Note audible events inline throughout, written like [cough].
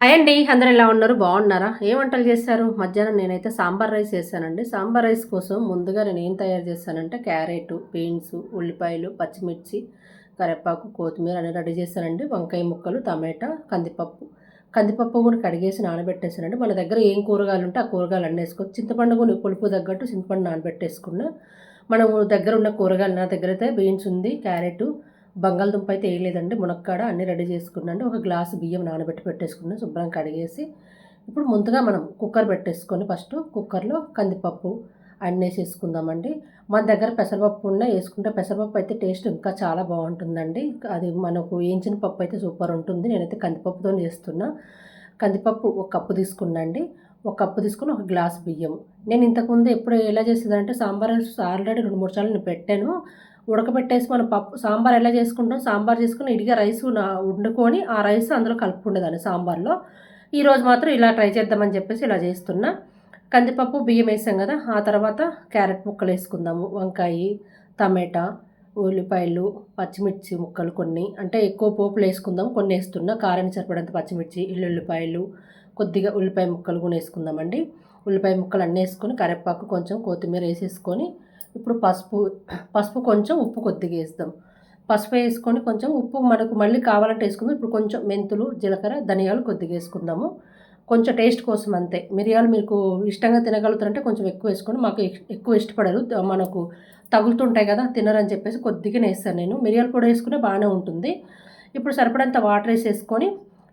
అయ్యండి అందరు ఎలా ఉన్నారు? బాగున్నారా? ఏ వంటలు చేశారు? మధ్యాహ్నం నేనైతే సాంబార్ రైస్ చేశానండి. సాంబార్ రైస్ కోసం ముందుగా నేను ఏం తయారు చేశానంటే క్యారెట్ బీన్స్ ఉల్లిపాయలు పచ్చిమిర్చి కరివేపాకు కొత్తిమీర అన్ని రెడీ చేశానండి. వంకాయ ముక్కలు టమాటా కందిపప్పు. కందిపప్పు కూడా కడిగేసి నానబెట్టేసానండి మన దగ్గర ఏం కూరగాయలు ఉంటే ఆ కూరగాయలు అన్నీ వేసుకోవచ్చు చింతపండు కూడా పులుపు తగ్గట్టు చింతపండు నానబెట్టేసుకున్నా. మనము దగ్గర ఉన్న కూరగాయలు నా దగ్గర అయితే బీన్స్ ఉంది క్యారెట్ బంగాళదుంప అయితే వేయలేదండి మునక్కాడ అన్నీ రెడీ చేసుకున్నాండి ఒక గ్లాసు బియ్యం నానబెట్టి పెట్టేసుకున్నాను శుభ్రం కడిగేసి ఇప్పుడు ముందుగా మనం కుక్కర్ పెట్టేసుకొని ఫస్ట్ కుక్కర్లో కందిపప్పు అన్నీ వేసేసుకుందామండి. మన దగ్గర పెసరపప్పు ఉన్న వేసుకుంటే పెసరపప్పు అయితే టేస్ట్ ఇంకా చాలా బాగుంటుందండి. అది మనకు వేయించిన పప్పు అయితే సూపర్ ఉంటుంది. నేనైతే కందిపప్పుతో చేస్తున్నా. కందిపప్పు ఒక కప్పు తీసుకున్నాండి ఒక కప్పు తీసుకుని ఒక గ్లాస్ బియ్యం. నేను ఇంతకుముందు ఎప్పుడు ఎలా చేసేదంటే సాంబార్ ఆల్రెడీ రెండు మూడు సార్లు నేను పెట్టాను. ఉడకబెట్టేసి మనం పప్పు సాంబార్ ఎలా చేసుకుంటాం? సాంబార్ చేసుకుని ఇడిగా రైస్ వండుకొని ఆ రైస్ అందులో కలుపుకుండేదాన్ని సాంబార్లో. ఈరోజు మాత్రం ఇలా ట్రై చేద్దామని చెప్పేసి ఇలా చేస్తున్నా. కందిపప్పు బియ్యం వేసాం కదా ఆ తర్వాత క్యారెట్ ముక్కలు వేసుకుందాము. వంకాయ టమాటా ఉల్లిపాయలు పచ్చిమిర్చి ముక్కలు కొన్ని. అంటే ఎక్కువ పోపులు వేసుకుందాం కొన్ని వేస్తున్నా. కారం సరిపడంత పచ్చిమిర్చి ఇల్లుల్లిపాయలు కొద్దిగా ఉల్లిపాయ ముక్కలు కూడా వేసుకుందామండి. ఉల్లిపాయ ముక్కలు అన్నీ వేసుకొని కరివేపాకు కొంచెం కొత్తిమీర వేసేసుకొని ఇప్పుడు పసుపు పసుపు కొంచెం ఉప్పు కొద్దిగా వేస్తాం. పసుపు వేసుకొని కొంచెం ఉప్పు మనకు మళ్ళీ కావాలంటే వేసుకుందాం. ఇప్పుడు కొంచెం మెంతులు జీలకర్ర ధనియాలు కొద్దిగా వేసుకుందాము. కొంచెం టేస్ట్ కోసం అంతే. మిరియాలు మీకు ఇష్టంగా తినగలుగుతారంటే కొంచెం ఎక్కువ వేసుకొని మాకు ఎక్కువ ఇష్టపడరు. మనకు తగులుతుంటాయి కదా తినరని చెప్పేసి కొద్దిగా వేస్తాను నేను. మిరియాలు కూడా వేసుకునే బాగానే ఉంటుంది. ఇప్పుడు సరిపడంత వాటర్ వేసేసుకొని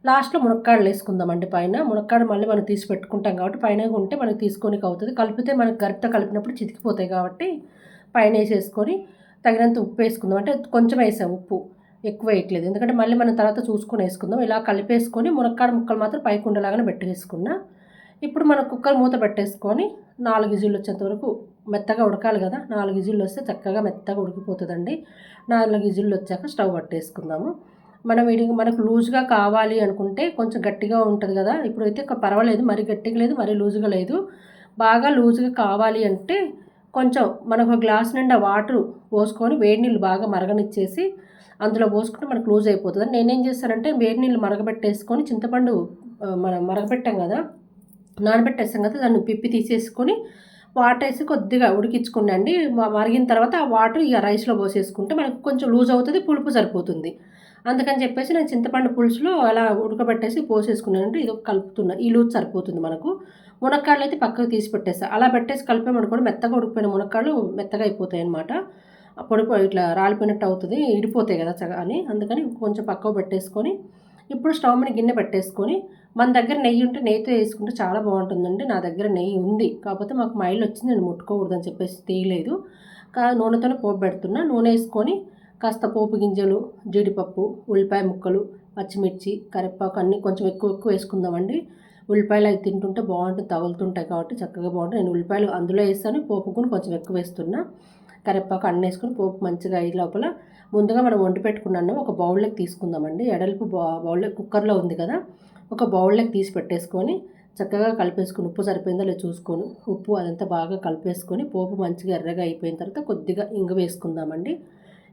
లాస్ట్లో మునక్కాడలు వేసుకుందామండి పైన. మునక్కాడ మళ్ళీ మనం తీసి పెట్టుకుంటాం కాబట్టి పైన ఉంటే మనకి తీసుకోనికి అవుతుంది. కలిపితే మనకు గరిట కలిపినప్పుడు చితికిపోతాయి కాబట్టి పైన వేసేసుకొని తగినంత ఉప్పు వేసుకుందాం. అంటే కొంచెం వేసాం ఉప్పు. ఎక్కువ వేయట్లేదు. ఎందుకంటే మళ్ళీ మనం తర్వాత చూసుకొని వేసుకుందాం. ఇలా కలిపేసుకొని మునక్కాడ ముక్కలు మాత్రం పైకి ఉండేలాగానే పెట్టేసుకున్నా. ఇప్పుడు మనం కుక్కర్ మూత పెట్టేసుకొని నాలుగు ఇజుళ్ళు వచ్చేంత వరకు మెత్తగా ఉడకాలి కదా. నాలుగు ఇజుళ్ళు వస్తే చక్కగా మెత్తగా ఉడికిపోతుందండి. నాలుగు ఇజుళ్ళు వచ్చాక స్టవ్ పట్టేసుకుందాము. మనం ఇది మనకు లూజ్గా కావాలి అనుకుంటే కొంచెం గట్టిగా ఉంటుంది కదా. ఇప్పుడైతే పర్వాలేదు. మరి గట్టిగా లేదు మరి లూజ్గా లేదు. బాగా లూజ్గా కావాలి అంటే కొంచెం మనకు ఒక గ్లాస్ నిండా వాటర్ పోసుకొని వేడి నీళ్ళు బాగా మరగనిచ్చేసి అందులో పోసుకుంటే మనకు లూజ్ అయిపోతుంది. నేనేం చేస్తానంటే వేడి నీళ్ళు మరగబెట్టేసుకొని చింతపండు మనం మరగబెట్టాం కదా నానబెట్టేస్తాం కదా దాన్ని పిప్పి తీసేసుకొని వాటర్ వేసి కొద్దిగా ఉడికించుకుండండి మరిగిన తర్వాత ఆ వాటర్ ఇక రైస్లో పోసేసుకుంటే మనకు కొంచెం లూజ్ అవుతుంది పులుపు సరిపోతుంది. అందుకని చెప్పేసి నేను చింతపండు పులుసులో అలా ఉడకబెట్టేసి పోసేసుకున్నానంటే ఇది కలుపుతున్నా. ఈ లూజ్ సరిపోతుంది మనకు. మునక్కాడలు అయితే పక్కకు తీసి పెట్టేస్తా. అలా పెట్టేసి కలిపామనుకోండి మెత్తగా ఉడికిపోయిన మునక్కాడలు మెత్తగా అయిపోతాయి అనమాట పొడి ఇట్లా రాలిపోయినట్టు అవుతుంది. ఇడిపోతాయి కదా చగా అని. అందుకని కొంచెం పక్కకు పెట్టేసుకొని ఇప్పుడు స్టవ్ మీద గిన్నె పెట్టేసుకొని మన దగ్గర నెయ్యి ఉంటే నెయ్యితో వేసుకుంటే చాలా బాగుంటుందండి. నా దగ్గర నెయ్యి ఉంది. కాకపోతే మాకు మైల్ వచ్చింది. నేను ముట్టుకోకూడదని చెప్పేసి తీయలేదు. నూనెతోనే పోపు పెడుతున్నా. నూనె వేసుకొని కాస్త పోపు గింజలు జీడిపప్పు ఉల్లిపాయ ముక్కలు పచ్చిమిర్చి కరివేపాకు అన్నీ కొంచెం ఎక్కువ ఎక్కువ వేసుకుందామండి. ఉల్లిపాయలు అవి తింటుంటే బాగుంటుంది తగులుతుంటాయి కాబట్టి చక్కగా బాగుంటుంది నేను ఉల్లిపాయలు అందులో వేస్తాను పోపు కూడా కొంచెం ఎక్కువ వేస్తున్నా. కరివేపాకు అన్నీ వేసుకొని పోపు మంచిగా అయ్యి లోపల ముందుగా మనం వండి పెట్టుకున్నాను. ఒక బౌల్లోకి తీసుకుందామండి. ఎడల్పు బౌల్లో కుక్కర్లో ఉంది కదా ఒక బౌల్లోకి తీసి పెట్టేసుకొని చక్కగా కలిపేసుకుని ఉప్పు సరిపోయిందో లేదో చూసుకొని ఉప్పు అదంతా బాగా కలిపేసుకొని పోపు మంచిగా ఎర్రగా అయిపోయిన తర్వాత కొద్దిగా ఇంగ వేసుకుందామండి.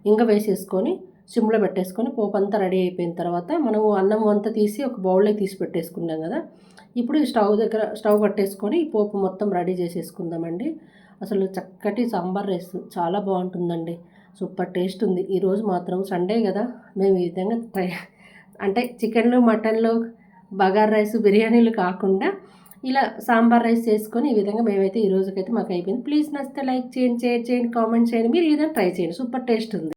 ఇంగ వేసేసుకొని సిమ్లో పెట్టేసుకొని పోపు అంతా రెడీ అయిపోయిన తర్వాత మనం అన్నం అంతా తీసి ఒక బౌల్లో తీసి పెట్టేసుకున్నాం కదా. ఇప్పుడు స్టవ్ దగ్గర స్టవ్ కట్టేసుకొని ఈ పోపు మొత్తం రెడీ చేసేసుకుందామండి. అసలు చక్కటి సాంబార్ రైస్ చాలా బాగుంటుందండి. సూపర్ టేస్ట్ ఉంది. ఈరోజు మాత్రం సండే కదా. మేము ఈ విధంగా ట్రై [laughs] అంటే చికెన్లు మటన్లు బగార్ రైస్ బిర్యానీలు కాకుండా ఇలా సాంబార్ రైస్ చేసుకొని ఈ విధంగా మేమైతే ఈ రోజుకైతే మాకు అయిపోయింది. ప్లీజ్ నచ్చితే లైక్ చేయండి షేర్ చేయండి కామెంట్ చేయండి. మీరు ఈ విధంగా ట్రై చేయండి. సూపర్ టేస్ట్ ఉంది.